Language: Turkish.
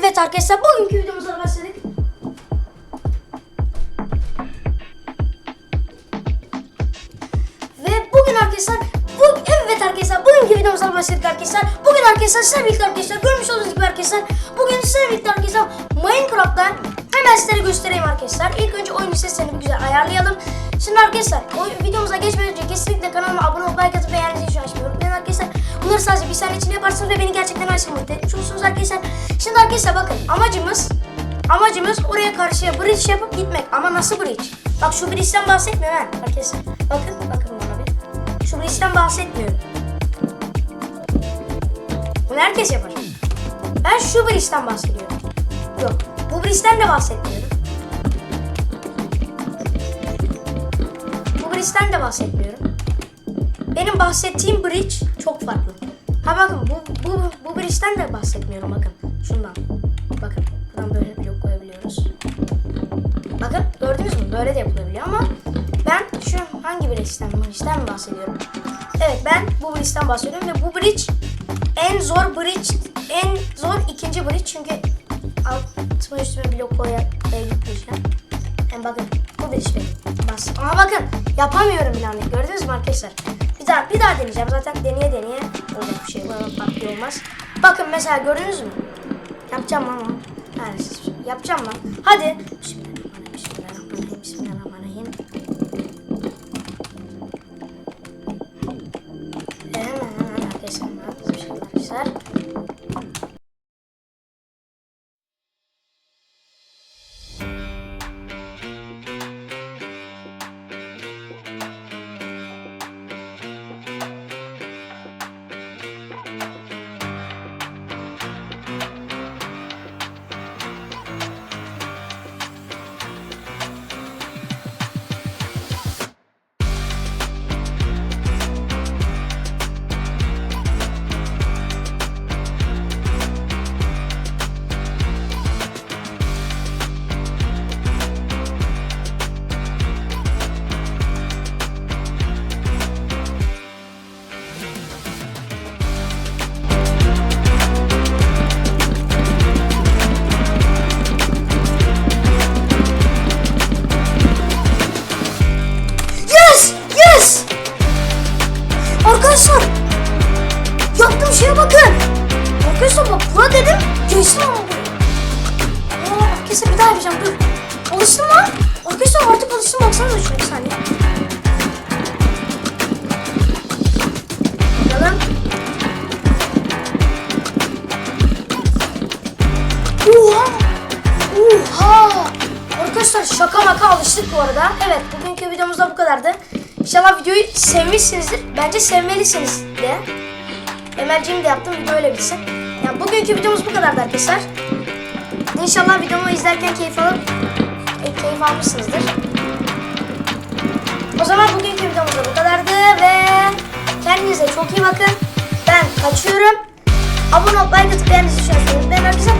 Evet arkadaşlar bugünkü videomuza başladık. Ve bugün arkadaşlar bu evet arkadaşlar bugünkü videomuza başladık arkadaşlar. Bugün arkadaşlar sizlerle birlikte arkadaşlar görmüş olduğunuz gibi arkadaşlar bugün sizlerle birlikte arkadaşlar Minecraft'ta hemen sizlere göstereyim arkadaşlar. İlk önce oyun seslerini bir güzel ayarlayalım. Şimdi arkadaşlar o videomuza geçmeden önce kesinlikle kanalıma abone olup like atıp beğendiğinizi şu açmıyorum. Ben arkadaşlar bunları sadece bir saniye içinde yaparsınız ve beni gerçekten aşırı mutlu etmiş olursunuz arkadaşlar. Şimdi arkadaşlar bakın amacımız Amacımız oraya karşıya bridge yapıp gitmek. Ama nasıl bridge? Bak şu bridge'den bahsetmiyorum ben arkadaşlar. Bakın, bakın bana bir. Şu bridge'den bahsetmiyorum. Bunu herkes yapar. Ben şu bridge'den bahsediyorum. Yok, bu bridge'den de bahsetmiyorum. Bu bridge'den de bahsetmiyorum. Benim bahsettiğim bridge çok farklı. Ha bakın bu, bu, bu bridge'den de bahsetmiyorum bakın. Şundan. Bakın buradan böyle blok koyabiliyoruz. Bakın gördünüz mü? Böyle de yapılabiliyor ama ben şu hangi bridge'den, bridge'den mi bahsediyorum? Evet ben bu bridge'den bahsediyorum ve bu bridge en zor bridge, en zor ikinci bridge çünkü altıma üstüme blok koyarak gitmeyeceğim. Yani bakın bu bridge benim. Bas. Ama bakın yapamıyorum hani. Gördünüz mü arkadaşlar? Bir daha bir daha deneyeceğim. Zaten deneye deneye olacak bir şey. Bana farklı olmaz. Bakın mesela gördünüz mü? Yapacağım ama. Neredeyse. Yapacağım lan. Hadi. Bismillahirrahmanirrahim. Bismillahirrahmanirrahim. Ama bu. Aa, Arkadaşlar bir daha yapacağım dur. Alıştım lan. Arkadaşlar artık alıştım baksanıza şuna bir saniye. Bakalım. Oha! Oha! Arkadaşlar şaka maka alıştık bu arada. Evet bugünkü videomuz da bu kadardı. İnşallah videoyu sevmişsinizdir. Bence sevmelisiniz de. Emelciğim de yaptım video öyle bitsin. Bugünkü videomuz bu kadardı arkadaşlar. İnşallah videomu izlerken keyif alıp e, keyif almışsınızdır. O zaman bugünkü videomuz da bu kadardı ve kendinize çok iyi bakın. Ben kaçıyorum. Abone olup like atıp beğendiğinizi düşünüyorsunuz. Ben arkadaşlar